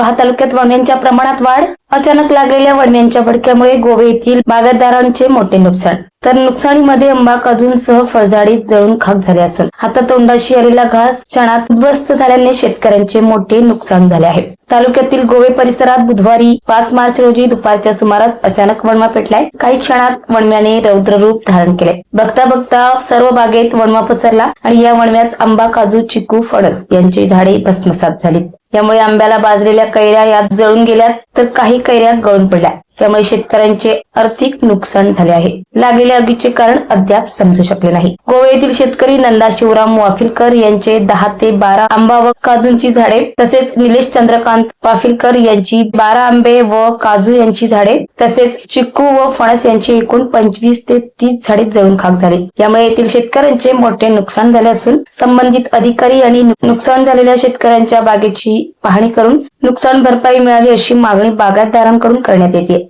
रोहा तालुक्यात वणव्यांच्या प्रमाणात वाढ अचानक लागलेल्या वणव्यांच्या भडक्यामुळे गोवे येथील बागायतदारांचे मोठे नुकसान. तर नुकसानीमध्ये आंबा काजूंसह फळझाडीत जळून खाक झाले असून आता तोंडाशी आलेला घास क्षणात उद्ध्वस्त झाल्याने शेतकऱ्यांचे मोठे नुकसान झाले आहे. तालुक्यातील गोवे परिसरात बुधवारी पाच मार्च रोजी दुपारच्या सुमारास अचानक वणवा पेटलाय. काही क्षणात वणव्याने रौद्र रूप धारण केले. बघता बघता सर्व बागेत वणवा पसरला आणि या वणव्यात आंबा काजू चिकू फणस यांची झाडे भस्मसात झाली यामुळे आंब्याला बाजलेल्या कैऱ्या यात जळून गेल्यात तर काही कैऱ्या गळून पडल्या. त्यामुळे शेतकऱ्यांचे आर्थिक नुकसान झाले आहे. लागलेल्या आगीचे कारण अद्याप समजू शकले नाही. गोवा येथील शेतकरी नंदा शिवराम वाफिलकर यांचे दहा ते बारा आंबा व काजूंची झाडे तसेच निलेश चंद्रकांत वाफिलकर यांची बारा आंबे व काजू यांची झाडे तसेच चिक्कू व फणस यांची एकूण पंचवीस ते तीस झाडे जळून खाक झाली. यामुळे येथील शेतकऱ्यांचे मोठे नुकसान झाले असून संबंधित अधिकारी आणि नुकसान झालेल्या शेतकऱ्यांच्या बागेची पाहणी करून नुकसान भरपाई मिळावी अशी मागणी बागायतदारांकडून करण्यात येते.